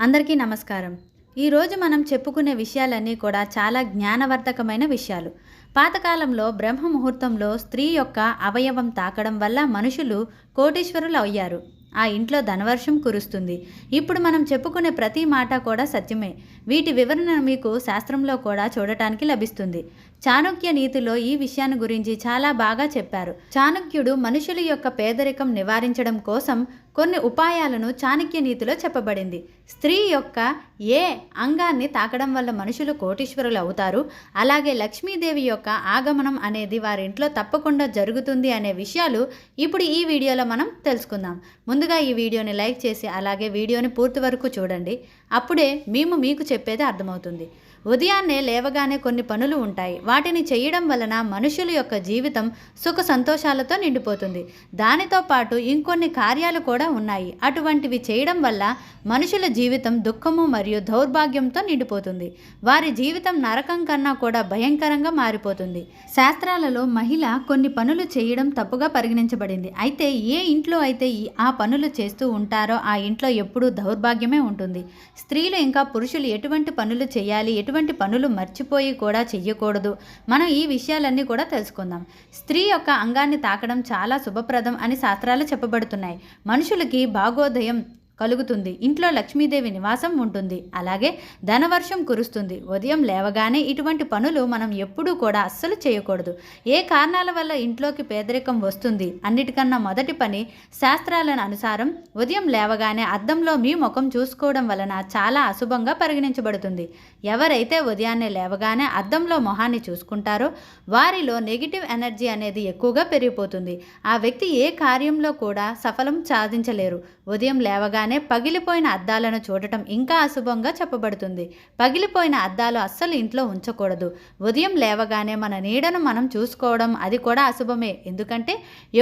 అందరికీ నమస్కారం. ఈరోజు మనం చెప్పుకునే విషయాలన్నీ కూడా చాలా జ్ఞానవర్ధకమైన విషయాలు. పాతకాలంలో బ్రహ్మ ముహూర్తంలో స్త్రీ యొక్క అవయవం తాకడం వల్ల మనుషులు కోటీశ్వరులు అయ్యారు. ఆ ఇంట్లో ధనవర్షం కురుస్తుంది. ఇప్పుడు మనం చెప్పుకునే ప్రతి మాట కూడా సత్యమే. వీటి వివరణ మీకు శాస్త్రంలో కూడా చూడటానికి లభిస్తుంది. చాణక్య నీతిలో ఈ విషయాన్ని గురించి చాలా బాగా చెప్పారు. చాణక్యుడు మనుషుల యొక్క పేదరికం నివారించడం కోసం కొన్ని ఉపాయాలను చాణక్య నీతిలో చెప్పబడింది. స్త్రీ యొక్క ఏ అంగాన్ని తాకడం వల్ల మనుషులు కోటీశ్వరులు అవుతారు? అలాగే లక్ష్మీదేవి యొక్క ఆగమనం అనేది వారింట్లో తప్పకుండా జరుగుతుంది అనే విషయాలు ఇప్పుడు ఈ వీడియోలో మనం తెలుసుకుందాం. ముందుగా ఈ వీడియోని లైక్ చేసి అలాగే వీడియోని పూర్తి వరకు చూడండి. అప్పుడే మేము మీకు చెప్పేది అర్థమవుతుంది. ఉదయాన్నే లేవగానే కొన్ని పనులు ఉంటాయి. వాటిని చేయడం వలన మనుషుల యొక్క జీవితం సుఖ సంతోషాలతో నిండిపోతుంది. దానితో పాటు ఇంకొన్ని కార్యాలు కూడా ఉన్నాయి. అటువంటివి చేయడం వల్ల మనుషుల జీవితం దుఃఖము మరియు దౌర్భాగ్యంతో నిండిపోతుంది. వారి జీవితం నరకం కన్నా కూడా భయంకరంగా మారిపోతుంది. శాస్త్రాలలో మహిళ కొన్ని పనులు చేయడం తప్పుగా పరిగణించబడింది. అయితే ఏ ఇంట్లో అయితే ఆ పనులు చేస్తూ ఉంటారో ఆ ఇంట్లో ఎప్పుడూ దౌర్భాగ్యమే ఉంటుంది. స్త్రీలు ఇంకా పురుషులు ఎటువంటి పనులు చేయాలి? ఎటువంటి పనులు మర్చిపోయి కూడా చెయ్యకూడదు. మనం ఈ విషయాలన్నీ కూడా తెలుసుకుందాం. స్త్రీ యొక్క అంగాన్ని తాకడం చాలా శుభప్రదం అని శాస్త్రాలు చెప్పబడుతున్నాయి. మనుషులకి భాగోదయం కలుగుతుంది. ఇంట్లో లక్ష్మీదేవి నివాసం ఉంటుంది. అలాగే ధనవర్షం కురుస్తుంది. ఉదయం లేవగానే ఇటువంటి పనులు మనం ఎప్పుడూ కూడా అస్సలు చేయకూడదు. ఏ కారణాల వల్ల ఇంట్లోకి పేదరికం వస్తుంది? అన్నిటికన్నా మొదటి పని శాస్త్రాలను అనుసారం ఉదయం లేవగానే అద్దంలో మీ ముఖం చూసుకోవడం వలన చాలా అశుభంగా పరిగణించబడుతుంది. ఎవరైతే ఉదయాన్నే లేవగానే అద్దంలో మొహాన్ని చూసుకుంటారో వారిలో నెగిటివ్ ఎనర్జీ అనేది ఎక్కువగా పెరిగిపోతుంది. ఆ వ్యక్తి ఏ కార్యంలో కూడా సఫలం సాధించలేరు. ఉదయం లేవగానే పగిలిపోయిన అద్దాలను చూడటం ఇంకా అశుభంగా చెప్పబడుతుంది. పగిలిపోయిన అద్దాలు అస్సలు ఇంట్లో ఉంచకూడదు. ఉదయం లేవగానే మన నీడను మనం చూసుకోవడం అది కూడా అశుభమే. ఎందుకంటే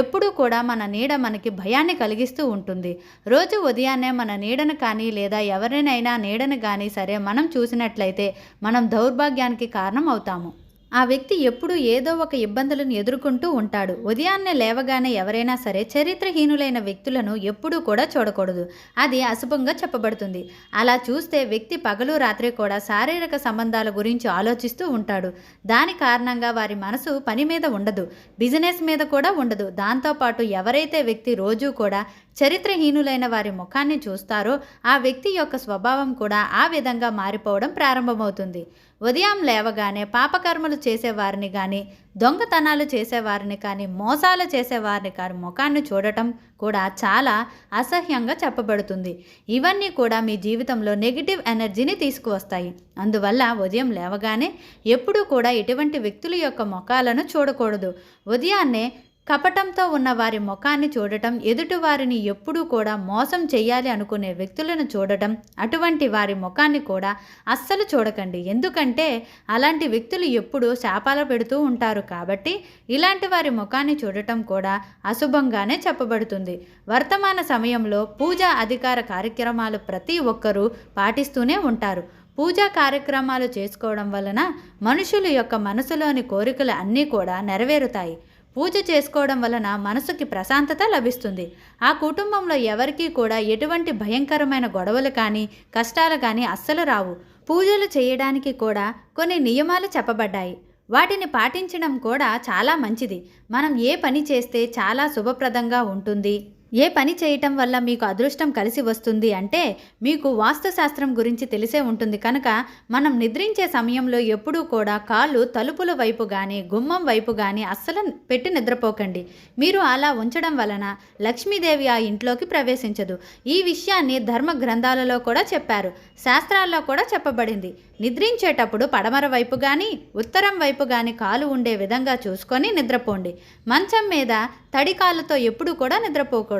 ఎప్పుడూ కూడా మన నీడ మనకి భయాన్ని కలిగిస్తూ ఉంటుంది. రోజు ఉదయాన్నే మన నీడను కానీ లేదా ఎవరినైనా నీడను కానీ సరే మనం చూసినట్లయితే మనం దౌర్భాగ్యానికి కారణం అవుతాము. ఆ వ్యక్తి ఎప్పుడూ ఏదో ఒక ఇబ్బందులను ఎదుర్కొంటూ ఉంటాడు. ఉదయాన్నే లేవగానే ఎవరైనా సరే చరిత్రహీనులైన వ్యక్తులను ఎప్పుడూ కూడా చూడకూడదు. అది అశుభంగా చెప్పబడుతుంది. అలా చూస్తే వ్యక్తి పగలు రాత్రి కూడా శారీరక సంబంధాల గురించి ఆలోచిస్తూ ఉంటాడు. దాని కారణంగా వారి మనసు పని మీద ఉండదు. బిజినెస్ మీద కూడా ఉండదు. దాంతోపాటు ఎవరైతే వ్యక్తి రోజూ కూడా చరిత్రహీనులైన వారి ముఖాన్ని చూస్తారో ఆ వ్యక్తి యొక్క స్వభావం కూడా ఆ విధంగా మారిపోవడం ప్రారంభమవుతుంది. ఉదయం లేవగానే పాపకర్మలు చేసేవారిని కానీ దొంగతనాలు చేసేవారిని కానీ మోసాలు చేసేవారిని కానీ ముఖాన్ని చూడటం కూడా చాలా అసహ్యంగా చెప్పబడుతుంది. ఇవన్నీ కూడా మీ జీవితంలో నెగిటివ్ ఎనర్జీని తీసుకువస్తాయి. అందువల్ల ఉదయం లేవగానే ఎప్పుడూ కూడా ఇటువంటి వ్యక్తుల యొక్క ముఖాలను చూడకూడదు. ఉదయాన్నే కపటంతో ఉన్న వారి ముఖాన్ని చూడటం ఎదుటి వారిని ఎప్పుడూ కూడా మోసం చేయాలి అనుకునే వ్యక్తులను చూడటం అటువంటి వారి ముఖాన్ని కూడా అస్సలు చూడకండి. ఎందుకంటే అలాంటి వ్యక్తులు ఎప్పుడూ శాపాలు పెడుతూ ఉంటారు కాబట్టి ఇలాంటి వారి ముఖాన్ని చూడటం కూడా అశుభంగానే చెప్పబడుతుంది. వర్తమాన సమయంలో పూజా అధికార కార్యక్రమాలు ప్రతి ఒక్కరూ పాటిస్తూనే ఉంటారు. పూజా కార్యక్రమాలు చేసుకోవడం వలన మనుషుల యొక్క మనసులోని కోరికలు అన్నీ కూడా నెరవేరుతాయి. పూజ చేసుకోవడం వలన మనసుకి ప్రశాంతత లభిస్తుంది. ఆ కుటుంబంలో ఎవరికీ కూడా ఎటువంటి భయంకరమైన గొడవలు కానీ కష్టాలు కానీ అస్సలు రావు. పూజలు చేయడానికి కూడా కొన్ని నియమాలు చెప్పబడ్డాయి. వాటిని పాటించడం కూడా చాలా మంచిది. మనం ఏ పని చేస్తే చాలా శుభప్రదంగా ఉంటుంది? ఏ పని చేయటం వల్ల మీకు అదృష్టం కలిసి వస్తుంది అంటే మీకు వాస్తుశాస్త్రం గురించి తెలిసే ఉంటుంది కనుక మనం నిద్రించే సమయంలో ఎప్పుడూ కూడా కాళ్ళు తలుపుల వైపు కానీ గుమ్మం వైపు కానీ అస్సలు పెట్టి నిద్రపోకండి. మీరు అలా ఉంచడం వలన లక్ష్మీదేవి ఆ ఇంట్లోకి ప్రవేశించదు. ఈ విషయాన్ని ధర్మ గ్రంథాలలో కూడా చెప్పారు. శాస్త్రాల్లో కూడా చెప్పబడింది. నిద్రించేటప్పుడు పడమర వైపు కానీ ఉత్తరం వైపు కానీ కాలు ఉండే విధంగా చూసుకొని నిద్రపోండి. మంచం మీద తడి కాళ్ళతో ఎప్పుడు కూడా నిద్రపోకూడదు.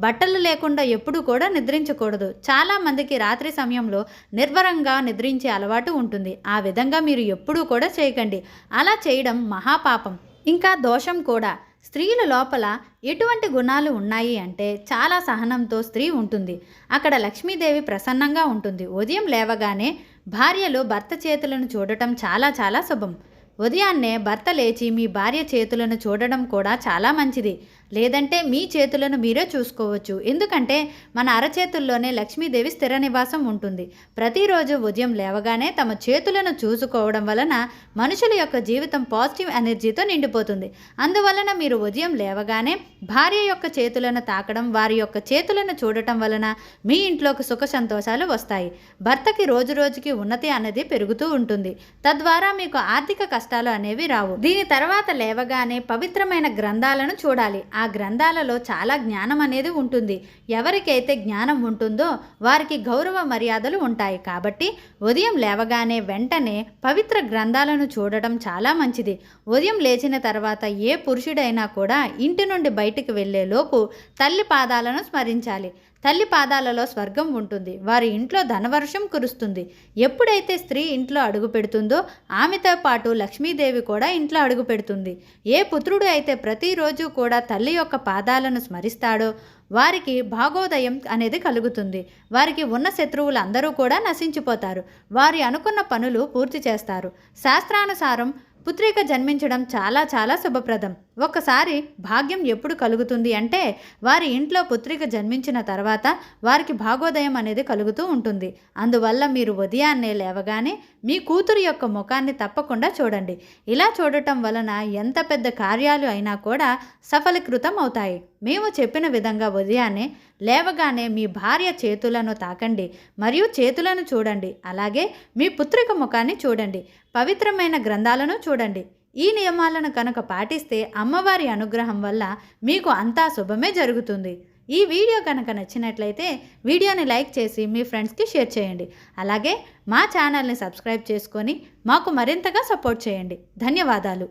బట్టలు లేకుండా ఎప్పుడూ కూడా నిద్రించకూడదు. చాలామందికి రాత్రి సమయంలో నిర్వరంగా నిద్రించే అలవాటు ఉంటుంది. ఆ విధంగా మీరు ఎప్పుడూ కూడా చేయకండి. అలా చేయడం మహాపాపం. ఇంకా దోషం కూడా. స్త్రీల లోపల ఎటువంటి గుణాలు ఉన్నాయి అంటే చాలా సహనంతో స్త్రీ ఉంటుంది. అక్కడ లక్ష్మీదేవి ప్రసన్నంగా ఉంటుంది. ఉదయం లేవగానే భార్యలు భర్త చేతులను చూడటం చాలా చాలా శుభం. ఉదయాన్నే భర్త లేచి మీ భార్య చేతులను చూడడం కూడా చాలా మంచిది. లేదంటే మీ చేతులను మీరే చూసుకోవచ్చు. ఎందుకంటే మన అరచేతుల్లోనే లక్ష్మీదేవి స్థిర నివాసం ఉంటుంది. ప్రతిరోజు ఉదయం లేవగానే తమ చేతులను చూసుకోవడం వలన మనుషుల యొక్క జీవితం పాజిటివ్ ఎనర్జీతో నిండిపోతుంది. అందువలన మీరు ఉదయం లేవగానే భార్య యొక్క చేతులను తాకడం వారి యొక్క చేతులను చూడటం వలన మీ ఇంట్లోకి సుఖ సంతోషాలు వస్తాయి. భర్తకి రోజు రోజుకి ఉన్నతి అనేది పెరుగుతూ ఉంటుంది. తద్వారా మీకు ఆర్థిక కష్టాలు అనేవి రావు. దీని తర్వాత లేవగానే పవిత్రమైన గ్రంథాలను చూడాలి. ఆ ఆ గ్రంథాలలో చాలా జ్ఞానం అనేది ఉంటుంది. ఎవరికైతే జ్ఞానం ఉంటుందో వారికి గౌరవ మర్యాదలు ఉంటాయి. కాబట్టి ఉదయం లేవగానే వెంటనే పవిత్ర గ్రంథాలను చూడటం చాలా మంచిది. ఉదయం లేచిన తర్వాత ఏ పురుషుడైనా కూడా ఇంటి నుండి బయటికి వెళ్ళేలోపు తల్లి పాదాలను స్మరించాలి. తల్లి పాదాలలో స్వర్గం ఉంటుంది. వారి ఇంట్లో ధనవర్షం కురుస్తుంది. ఎప్పుడైతే స్త్రీ ఇంట్లో అడుగు పెడుతుందో ఆమెతో పాటు లక్ష్మీదేవి కూడా ఇంట్లో అడుగు పెడుతుంది. ఏ పుత్రుడు అయితే ప్రతిరోజు కూడా తల్లి యొక్క పాదాలను స్మరిస్తాడో వారికి భాగోదయం అనేది కలుగుతుంది. వారికి ఉన్న శత్రువులు అందరూ కూడా నశించిపోతారు. వారి అనుకున్న పనులు పూర్తి చేస్తారు. శాస్త్రానుసారం పుత్రిక జన్మించడం చాలా చాలా శుభప్రదం. ఒక్కసారి భాగ్యం ఎప్పుడు కలుగుతుంది అంటే వారి ఇంట్లో పుత్రిక జన్మించిన తర్వాత వారికి భాగోదయం అనేది కలుగుతూ ఉంటుంది. అందువల్ల మీరు ఉదయాన్నే లేవగానే మీ కూతురు యొక్క ముఖాన్ని తప్పకుండా చూడండి. ఇలా చూడటం వలన ఎంత పెద్ద కార్యాలు అయినా కూడా సఫలీకృతం అవుతాయి. మేము చెప్పిన విధంగా ఉదయాన్నే లేవగానే మీ భార్య చేతులను తాకండి మరియు చేతులను చూడండి. అలాగే మీ పుత్రిక ముఖాన్ని చూడండి. పవిత్రమైన గ్రంథాలను చూడండి. ఈ నియమాలను కనుక పాటిస్తే అమ్మవారి అనుగ్రహం వల్ల మీకు అంతా శుభమే జరుగుతుంది. ఈ వీడియో కనుక నచ్చినట్లయితే వీడియోని లైక్ చేసి మీ ఫ్రెండ్స్కి షేర్ చేయండి. అలాగే మా ఛానల్ని సబ్స్క్రైబ్ చేసుకొని మాకు మరింతగా సపోర్ట్ చేయండి. ధన్యవాదాలు.